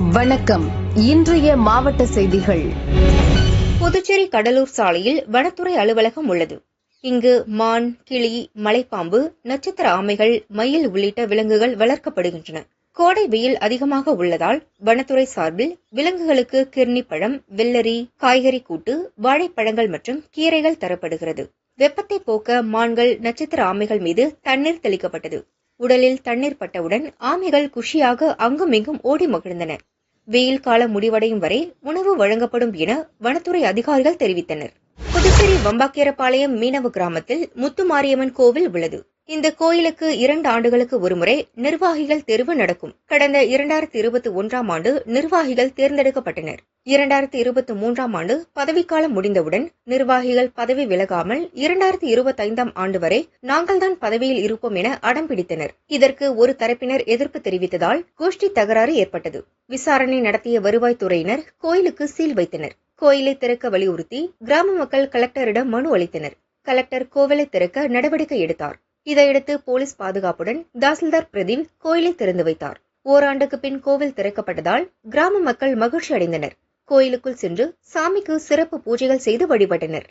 வணக்கம். இன்றைய மாவட்ட செய்திகள். புதுச்சேரி கடலூர் சாலையில் வனத்துறை அலுவலகம் உள்ளது. இங்கு மான் கிளி மலைப்பாம்பு நட்சத்திர ஆமைகள் மயில் உள்ளிட்ட விலங்குகள் வளர்க்கப்படுகின்றன. கோடை வெயில் அதிகமாக உள்ளதால் வனத்துறை சார்பில் விலங்குகளுக்கு கிர்னி பழம் வெள்ளரி காய்கறி கூட்டு வாழைப்பழங்கள் மற்றும் கீரைகள் தரப்படுகிறது. வெப்பத்தை போக்க மான்கள் நட்சத்திர ஆமைகள் மீது தண்ணீர் தெளிக்கப்பட்டது. உடலில் தண்ணீர் பட்டவுடன் ஆமைகள் குஷியாக அங்குமிங்கும் ஓடி மகிழ்ந்தன. வெயில் காலம் முடிவடையும் வரை உணவு வழங்கப்படும் என வனத்துறை அதிகாரிகள் தெரிவித்தனர். புதுச்சேரி வம்பாக்கீரப்பாளையம் மீனவ கிராமத்தில் முத்துமாரியம்மன் கோவில் உள்ளது. இந்த கோயிலுக்கு இரண்டு ஆண்டுகளுக்கு ஒருமுறை நிர்வாகிகள் தேர்வு நடக்கும். கடந்த இரண்டாயிரத்தி இருபத்தி ஒன்றாம் ஆண்டு நிர்வாகிகள் தேர்ந்தெடுக்கப்பட்டனர். இரண்டாயிரத்தி இருபத்தி மூன்றாம் ஆண்டு பதவிக்காலம் முடிந்தவுடன் நிர்வாகிகள் பதவி விலகாமல் இரண்டாயிரத்தி இருபத்தி ஐந்தாம் ஆண்டு வரை நாங்கள்தான் பதவியில் இருப்போம் என அடம் பிடித்தனர். இதற்கு ஒரு தரப்பினர் எதிர்ப்பு தெரிவித்ததால் கோஷ்டி தகராறு ஏற்பட்டது. விசாரணை நடத்திய வருவாய்த்துறையினர் கோயிலுக்கு சீல் வைத்தனர். கோயிலை திறக்க வலியுறுத்தி கிராம மக்கள் கலெக்டரிடம் மனு அளித்தனர். கலெக்டர் கோவிலை திறக்க நடவடிக்கை எடுத்தார். இதையடுத்து போலீஸ் பாதுகாப்புடன் தாசில்தார் பிரதீப் கோயிலை திறந்து வைத்தார். ஓராண்டுக்கு பின் கோவில் திறக்கப்பட்டதால் கிராம மக்கள் மகிழ்ச்சி அடைந்தனர். கோயிலுக்குள் சென்று சாமிக்கு சிறப்பு பூஜைகள் செய்து வழிபட்டனர்.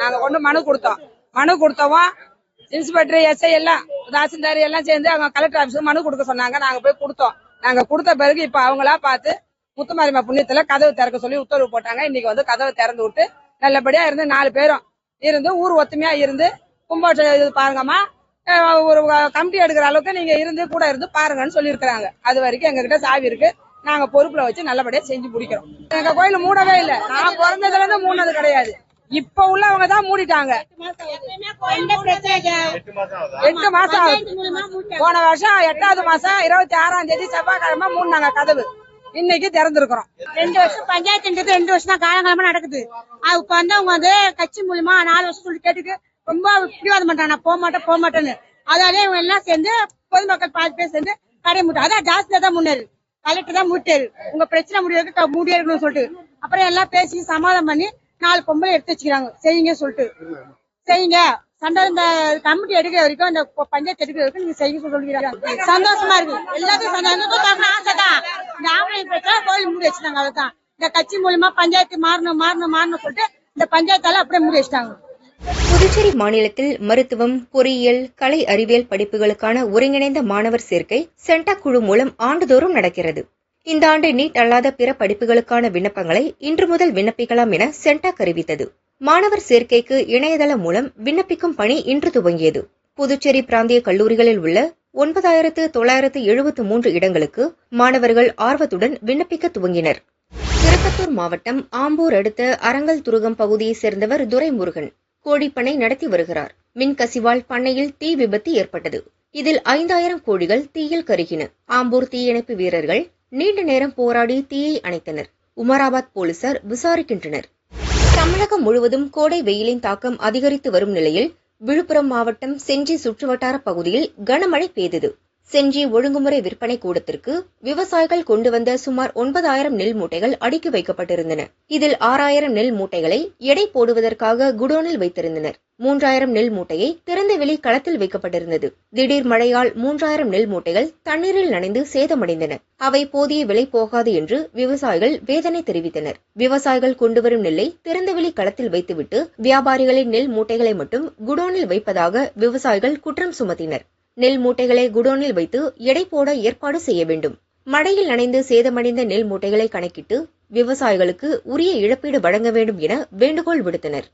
நாங்க கொண்டு மனு கொடுத்தோம். மனு கொடுத்தோம் இன்ஸ்பெக்டர் எஸ்ஐ எல்லாம் தாசில்தாரி எல்லாம் சேர்ந்து அவங்க கலெக்டர் ஆபீஸ்க்கு மனு கொடுக்க சொன்னாங்க. நாங்க போய் கொடுத்தோம். நாங்க கொடுத்த பிறகு இப்ப அவங்களா பார்த்து முத்துமாரிமா புண்ணியத்துல கதவு திறக்க சொல்லி உத்தரவு போட்டாங்க. இன்னைக்கு வந்து கதவை திறந்து விட்டு நல்லபடியா இருந்து நாலு பேரும் இருந்து ஊர் ஒத்துமையா இருந்து கும்பாட்சம் இது பாருங்கம்மா. ஒரு கமிட்டி எடுக்கிற அளவுக்கு நீங்க இருந்து கூட இருந்து பாருங்கன்னு சொல்லியிருக்கிறாங்க. அது வரைக்கும் எங்க கிட்ட சாவி இருக்கு. நாங்க பொறுப்புல வச்சு நல்லபடியா செஞ்சு பிடிக்கிறோம் எங்க கோயில் மூடவே இல்ல. நான் பிறந்ததுல இருந்து மூணது கிடையாது. இப்ப உள்ளவங்க தான் மூடிட்டாங்க. எட்டு மாசம் ஆகுது? போன வருஷம் எட்டாவது மாசம் இருபத்தி ஆறாம் தேதி செவ்வாய்க்கிழமை மூணாங்க கதவு. இன்னைக்கு திறந்திருக்கிறோம். ரெண்டு வருஷம் பஞ்சாயத்துன்றது ரெண்டு வருஷம் தான் காலங்காலமா நடக்குது. அது இப்ப வந்து அவங்க வந்து கட்சி மூலியமா நாலு வருஷம் சொல்லி கேட்டுட்டு ரொம்ப பிடிவாதம் பண்றாங்க. நான் போக மாட்டேன் போக மாட்டேன்னு. அதாலே இவங்க எல்லாம் சேர்ந்து பொதுமக்கள் பாதி பேர் சேர்ந்து கடை மூட்டை. அதான் ஜாஸ்தியா தான் முன்னேறு. கலெக்டர் தான் மூட்டாரு உங்க பிரச்சனை முடியறதுக்கு மூடியே இருக்கணும்னு சொல்லிட்டு. அப்புறம் எல்லாம் பேசி சமாதானம் பண்ணி நாலு பொம்பளை எடுத்து வச்சுக்கிறாங்க. செய்யுங்க சொல்லிட்டு. செய்யுங்க. சண்டை இந்த கமிட்டி எடுக்கிற வரைக்கும் இந்த பஞ்சாயத்து எடுக்கிற வரைக்கும் நீங்க செய்ய சொல்லிக்கிறாங்க. சந்தோஷமா இருக்கு. எல்லாத்தையும் சந்தோஷம். ஆசை தான். இந்த ஆம்பளை பிரச்சனை கோயில் மூடி வச்சுட்டாங்க அவ்வளவுதான். இந்த கட்சி மூலமா பஞ்சாயத்து மாறணும் மாறணும் மாறணும் சொல்லிட்டு இந்த பஞ்சாயத்தால அப்படியே மூடி வச்சுட்டாங்க. புதுச்சேரி மாநிலத்தில் மருத்துவம் பொறியியல் கலை அறிவியல் படிப்புகளுக்கான ஒருங்கிணைந்த மாணவர் சேர்க்கை சென்டா குழு மூலம் ஆண்டுதோறும் நடக்கிறது. இந்த ஆண்டு நீட் அல்லாத பிற படிப்புகளுக்கான விண்ணப்பங்களை இன்று முதல் விண்ணப்பிக்கலாம் என சென்டாக் அறிவித்தது. மாணவர் சேர்க்கைக்கு இணையதளம் மூலம் விண்ணப்பிக்கும் பணி இன்று துவங்கியது. புதுச்சேரி பிராந்திய கல்லூரிகளில் உள்ள ஒன்பதாயிரத்து தொள்ளாயிரத்து எழுபத்து மூன்று இடங்களுக்கு மாணவர்கள் ஆர்வத்துடன் விண்ணப்பிக்க துவங்கினர். திருப்பத்தூர் மாவட்டம் ஆம்பூர் அடுத்த அரங்கல் துருகம் பகுதியைச் சேர்ந்தவர் துரைமுருகன் கோழிப்பனை நடத்தி வருகிறார். மின்கசிவால் பண்ணையில் தீ விபத்து ஏற்பட்டது. இதில் ஐந்தாயிரம் கோழிகள் தீயில் கருகின. ஆம்பூர் தீயணைப்பு வீரர்கள் நீண்ட நேரம் போராடி தீயை அணைத்தனர். உமராபாத் போலீசார் விசாரிக்கின்றனர். தமிழகம் முழுவதும் கோடை வெயிலின் தாக்கம் அதிகரித்து வரும் நிலையில் விழுப்புரம் மாவட்டம் செஞ்சி சுற்றுவட்டார பகுதியில் கனமழை பெய்தது. செஞ்சி ஒழுங்குமுறை விற்பனை கூடத்திற்கு விவசாயிகள் கொண்டு வந்த சுமார் ஒன்பதாயிரம் நெல் மூட்டைகள் அடுக்கி வைக்கப்பட்டிருந்தன. இதில் ஆறாயிரம் நெல் மூட்டைகளை எடை போடுவதற்காக குடோனில் வைத்திருந்தனர். மூன்றாயிரம் நெல் மூட்டையை திறந்தவெளி களத்தில் வைக்கப்பட்டிருந்தது. திடீர் மழையால் மூன்றாயிரம் நெல் மூட்டைகள் தண்ணீரில் நனைந்து சேதமடைந்தன. அவை போதிய விலை போகாது என்று விவசாயிகள் வேதனை தெரிவித்தனர். விவசாயிகள் கொண்டுவரும் நெல்லை திறந்தவெளி களத்தில் வைத்துவிட்டு வியாபாரிகளின் நெல் மூட்டைகளை மட்டும் குடோனில் வைப்பதாக விவசாயிகள் குற்றம் சுமத்தினர். நெல் மூட்டைகளை குடோனில் வைத்து எடை போட ஏற்பாடு செய்ய வேண்டும். மழையில் நனைந்து சேதமடைந்த நெல் மூட்டைகளை கணக்கிட்டு விவசாயிகளுக்கு உரிய இழப்பீடு வழங்க வேண்டும் என வேண்டுகோள் விடுத்தனர்.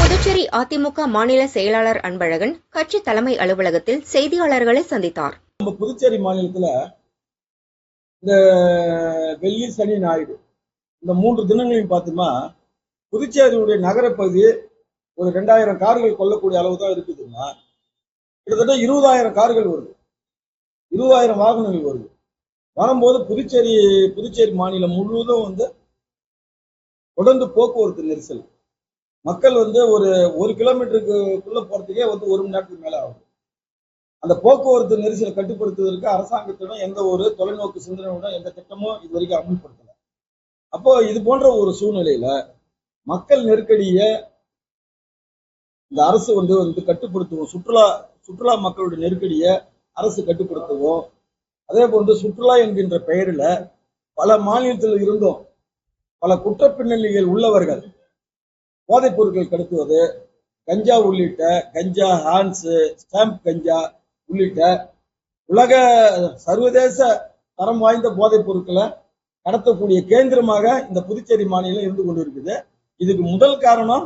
புதுச்சேரி அதிமுக மாநில செயலாளர் அன்பழகன் கட்சி தலைமை அலுவலகத்தில் செய்தியாளர்களை சந்தித்தார். நம்ம புதுச்சேரி மாநிலத்துல இந்த வெள்ளி சனி ஞாயிறு இந்த மூன்று தினங்களையும் பார்த்தோமா புதுச்சேரியுடைய நகரப்பகுதி ஒரு ரெண்டாயிரம் கார்கள் கொல்லக்கூடிய அளவு தான் இருக்குதுன்னா கிட்டத்தட்ட இருபதாயிரம் கார்கள் வருது. இருபதாயிரம் வாகனங்கள் வருது. வரும்போது புதுச்சேரி புதுச்சேரி மாநிலம் முழுவதும் வந்து தொடர்ந்து போக்குவரத்து நெரிசல். மக்கள் வந்து ஒரு ஒரு கிலோமீட்டருக்குள்ள போறதுக்கே வந்து ஒரு மணி நேரத்துக்கு மேல ஆகும். அந்த போக்குவரத்து நெரிசலை கட்டுப்படுத்துவதற்கு அரசாங்கத்திடம் எந்த ஒரு தொலைநோக்கு சிந்தனையுடன் எந்த திட்டமும் இது வரைக்கும் அமல்படுத்தல. அப்போ இது போன்ற ஒரு சூழ்நிலையில மக்கள் நெருக்கடியை இந்த அரசு வந்து வந்து கட்டுப்படுத்துவோம் சுற்றுலா சுற்றுலா மக்களுடைய நெருக்கடியை அரசு கட்டுப்படுத்துவோம் அதே போன்று சுற்றுலா என்கின்ற பெயரில் பல மாநிலத்தில் இருந்தும் பல குற்ற பின்னணிகள் உள்ளவர்கள் போதைப் பொருட்கள் கடத்துவது கஞ்சா உள்ளிட்ட கஞ்சா ஹான்ஸ் ஸ்டாம்ப் கஞ்சா உள்ளிட்ட உலக சர்வதேச தரம் வாய்ந்த போதைப் பொருட்களை கடத்தக்கூடிய கேந்திரமாக இந்த புதுச்சேரி மாநிலம் இருந்து கொண்டிருக்குது. இதுக்கு முதல் காரணம்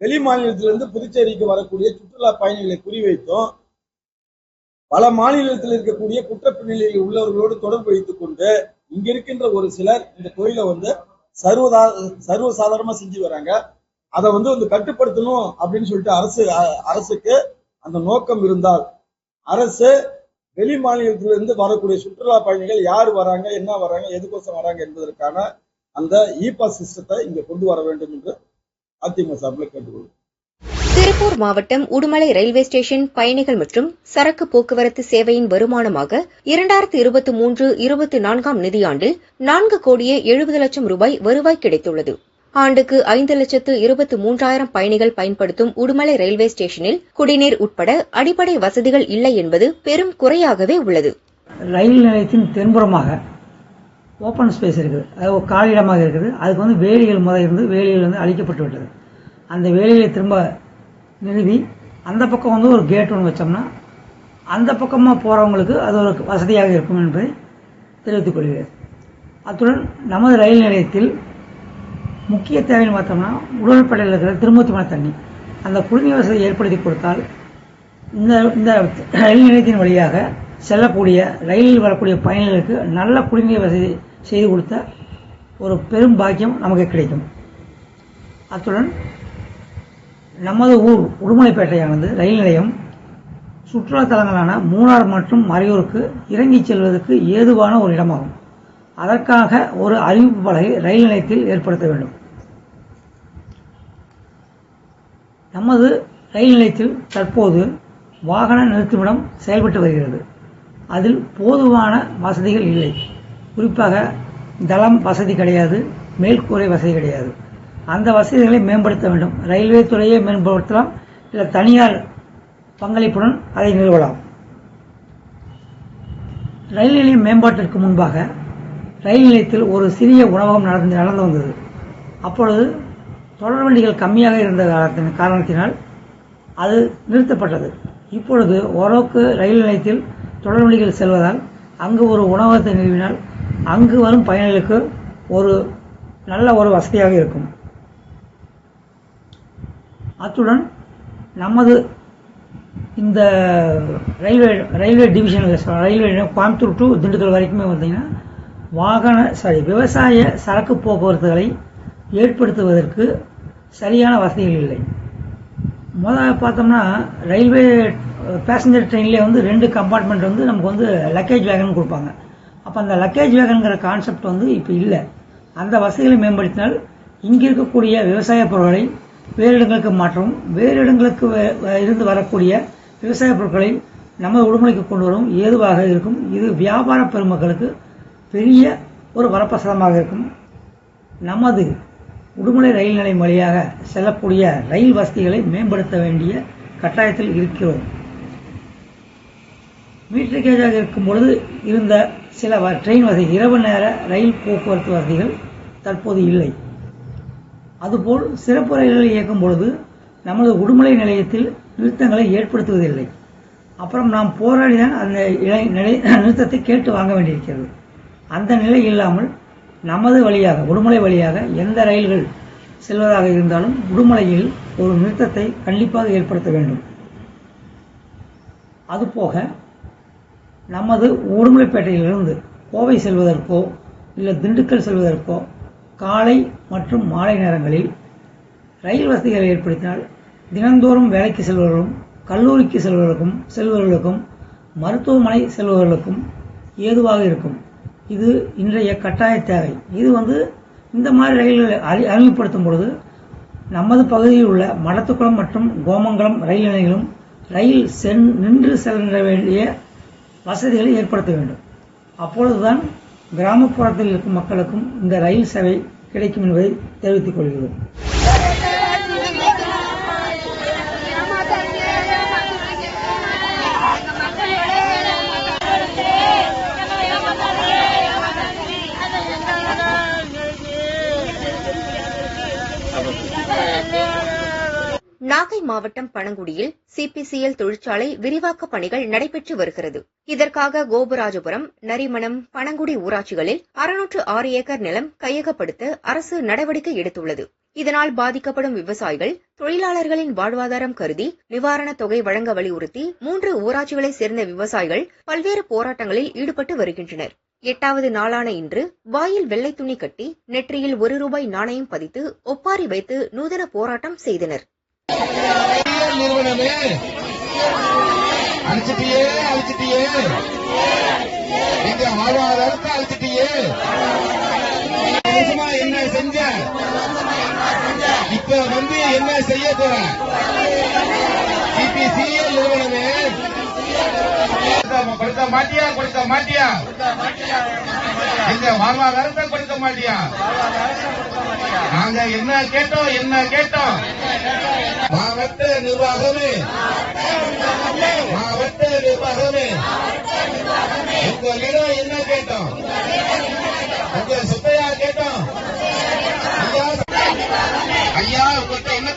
வெளி மாநிலத்திலிருந்து புதுச்சேரிக்கு வரக்கூடிய சுற்றுலா பயணிகளை குறிவைத்தும். பல மாநிலத்தில் இருக்கக்கூடிய குற்றப்பின்னணியில் உள்ளவர்களோடு தொடர்பு வைத்துக் கொண்டு இங்க இருக்கின்ற ஒரு சிலர் இந்த தொழிலை வந்து சர்வதா சர்வசாதாரணமா செஞ்சு வராங்க. அதை வந்து வந்து கட்டுப்படுத்தணும் அப்படின்னு சொல்லிட்டு அரசு அ- அரசுக்கு அந்த நோக்கம் இருந்தால் அரசு வெளி மாநிலத்திலிருந்து வரக்கூடிய சுற்றுலா பயணிகள் யார் வராங்க என்ன வராங்க எதுக்கோசம் வராங்க என்பதற்கான அந்த இ பாஸ் சிஸ்டத்தை இங்க கொண்டு வர வேண்டும் என்று அதிமுக சார்பில் கேட்டுக்கொள்கிறேன் திருப்பூர் மாவட்டம் உடுமலை ரயில்வே ஸ்டேஷன் பயணிகள் மற்றும் சரக்கு போக்குவரத்து சேவையின் வருமானமாக இரண்டாயிரத்து இருபத்தி மூன்று இருபத்தி நான்காம் நிதியாண்டில் நான்கு கோடியே எழுபது லட்சம் ரூபாய் வருவாய் கிடைத்துள்ளது. ஆண்டுக்கு ஐந்து லட்சத்து இருபத்தி மூன்றாயிரம் பயணிகள் பயன்படுத்தும் உடுமலை ரயில்வே ஸ்டேஷனில் குடிநீர் உட்பட அடிப்படை வசதிகள் இல்லை என்பது பெரும் குறையாகவே உள்ளது. ரயில் நிலையத்தின் தென்புறமாக ஓப்பன் ஸ்பேஸ் இருக்குது. அது ஒரு காலியிடமாக இருக்குது. அதுக்கு வந்து வேலிகள் முறை இருந்து வேலிகள் வந்து அழிக்கப்பட்டு விட்டது. அந்த வேலிகளை திரும்ப நிறுவி அந்த பக்கம் வந்து ஒரு கேட் ஒன்று வச்சோம்னா அந்த பக்கமாக போகிறவங்களுக்கு அது ஒரு வசதியாக இருக்கும் என்பதை தெரிவித்துக் கொள்கிறேன். அத்துடன் நமது ரயில் நிலையத்தில் முக்கிய தேவைன்னு பார்த்தோம்னா உடல்படையில் இருக்கிற திருமூர்த்திமலை தண்ணி. அந்த குடிநீர் வசதியை ஏற்படுத்தி கொடுத்தால் இந்த இந்த ரயில் நிலையத்தின் வழியாக செல்லக்கூடிய ரயிலில் வரக்கூடிய பயணிகளுக்கு நல்ல குடிநீர் வசதி செய்து கொடுத்த ஒரு பெரும் பாக்கியம் நமக்கு கிடைக்கும். அத்துடன் நமது ஊர் உடுமலைப்பேட்டையானது ரயில் நிலையம் சுற்றுலா தலங்களான மூணார் மற்றும் மறையூருக்கு இறங்கிச் செல்வதற்கு ஏதுவான ஒரு இடமாகும். அதற்காக ஒரு அறிவிப்பு பலகை ரயில் நிலையத்தில் ஏற்படுத்த வேண்டும். நமது ரயில் நிலையத்தில் தற்போது வாகன நிறுத்துமிடம் செயல்பட்டு வருகிறது. அதில் போதுமான வசதிகள் இல்லை. குறிப்பாக தளம் வசதி கிடையாது மேல்கூரை வசதி கிடையாது. அந்த வசதிகளை மேம்படுத்த வேண்டும். ரயில்வே துறையை மேம்படுத்தலாம் இல்லை தனியார் பங்களிப்புடன் அதை நிறுவலாம். ரயில் நிலையம் மேம்பாட்டிற்கு முன்பாக ரயில் நிலையத்தில் ஒரு சிறிய உணவகம் நடந்து நடந்து வந்தது. அப்பொழுது தொடர் வண்டிகள் கம்மியாக இருந்த காரணத்தின் காரணத்தினால் அது நிறுத்தப்பட்டது. இப்பொழுது ஓரளவுக்கு ரயில் நிலையத்தில் தொடர்வழிகள் செல்வதால் அங்கு ஒரு உணவகத்தை நிறுவினால் அங்கு வரும் பயணிகளுக்கு ஒரு நல்ல ஒரு வசதியாக இருக்கும். அத்துடன் நமது இந்த ரயில்வே ரயில்வே டிவிஷனில் ரயில்வே கோயம்புத்தூர் டு திண்டுக்கல் வரைக்குமே வந்தீங்கன்னா வாகன சாரி விவசாய சரக்கு போக்குவரத்துகளை ஏற்படுத்துவதற்கு சரியான வசதிகள் இல்லை. முதல்ல பார்த்தோம்னா ரயில்வே பேசஞ்சர் ட்ரெயின்லேயே வந்து ரெண்டு கம்பார்ட்மெண்ட் வந்து நமக்கு வந்து லக்கேஜ் வேகன் கொடுப்பாங்க. அப்போ அந்த லக்கேஜ் வேகன்கிற கான்செப்ட் வந்து இப்போ இல்லை. அந்த வசதிகளை மேம்படுத்தினால் இங்கே இருக்கக்கூடிய விவசாய பொருட்களை வேறு இடங்களுக்கு மாற்றவும் வேறு இடங்களுக்கு இருந்து வரக்கூடிய விவசாய பொருட்களை நமது உடுமலைக்கு கொண்டு வரும் ஏதுவாக இருக்கும். இது வியாபார பெருமக்களுக்கு பெரிய ஒரு வரப்பிரசாதமாக இருக்கும். நமது உடுமலை ரயில் நிலையம் வழியாக செல்லக்கூடிய ரயில் வசதிகளை மேம்படுத்த வேண்டிய கட்டாயத்தில் இருக்கிறோம். வீட்டுக்கேஜாக இருக்கும் பொழுது இருந்த சில வ- ட்ரெயின் வசதி இரவு நேர ரயில் போக்குவரத்து வசதிகள் தற்போது இல்லை. அதுபோல் சிறப்பு ரயில்களை இயக்கும் பொழுது நமது உடுமலை நிலையத்தில் நிறுத்தங்களை ஏற்படுத்துவதில்லை. அப்புறம் நாம் போராடிதான் அந்த இலை- நிலை நிறுத்தத்தை கேட்டு வாங்க வேண்டியிருக்கிறது. அந்த நிலை இல்லாமல் நமது வழியாக உடுமலை வழியாக எந்த ரயில்கள் செல்வதாக இருந்தாலும் உடுமலையில் ஒரு நிறுத்தத்தை கண்டிப்பாக ஏற்படுத்த வேண்டும். அதுபோக நமது உடுமலைப்பேட்டையிலிருந்து கோவை செல்வதற்கோ இல்லை திண்டுக்கல் செல்வதற்கோ காலை மற்றும் மாலை நேரங்களில் ரயில் வசதிகளை ஏற்படுத்தினால் தினந்தோறும் வேலைக்கு செல்பவர்களும் கல்லூரிக்கு செல்பவர்களுக்கும் செல்பவர்களுக்கும் மருத்துவமனை செல்பவர்களுக்கும் ஏதுவாக இருக்கும். இது இன்றைய கட்டாய தேவை. இது வந்து இந்த மாதிரி ரயில்களை அறி- அறிமுகப்படுத்தும் பொழுது நமது பகுதியில் உள்ள மடத்துக்குளம் மற்றும் கோமங்கலம் ரயில் நிலையங்களும் ரயில் சென் நின்று செல்ல வேண்டிய வசதிகளை ஏற்படுத்த வேண்டும். அப்பொழுதுதான் கிராமப்புறத்தில் இருக்கும் மக்களுக்கும் இந்த ரயில் சேவை கிடைக்கும் என்பதை தெரிவித்துக் கொள்கிறோம். நாகை மாவட்டம் பனங்குடியில் சிபிசிஎல் தொழிற்சாலை விரிவாக்க பணிகள் நடைபெற்று வருகிறது. இதற்காக கோபுராஜபுரம் நரிமணம் பனங்குடி ஊராட்சிகளில் அறுநூற்று ஆறு ஏக்கர் நிலம் கையகப்படுத்த அரசு நடவடிக்கை எடுத்துள்ளது. இதனால் பாதிக்கப்படும் விவசாயிகள் தொழிலாளர்களின் வாழ்வாதாரம் கருதி நிவாரணத் தொகை வழங்க வலியுறுத்தி மூன்று ஊராட்சிகளைச் சேர்ந்த விவசாயிகள் பல்வேறு போராட்டங்களில் ஈடுபட்டு வருகின்றனர். எட்டாவது நாளான இன்று வாயில் வெள்ளை துணி கட்டி நெற்றியில் ஒரு ரூபாய் நாணயம் பதித்து ஒப்பாரி வைத்து நூதன போராட்டம் செய்தனர். நிறுவனமே. அழிச்சிட்டியே அழிச்சிட்டியே. எங்க வாழ்வாதாரத்தை அழிச்சிட்டியே. வருஷமா என்ன செஞ்ச? இப்ப வந்து என்ன செய்ய போற? சிபிசிஎல் நிறுவனமே. கொடுத்த மாட்டியா கொடுத்த மாட்டியா? எங்க வாழ்வாதாரத்தை கொடுக்க மாட்டியா நாங்க என்ன கேட்டோம் என்ன கேட்டோம்? மாவட்ட நிர்வாகமே. மாவட்ட நிர்வாகமே. உங்களிடம் என்ன கேட்டோம்? உங்க சுத்தையா கேட்டோம்? ஐயா உங்கள்கிட்ட என்ன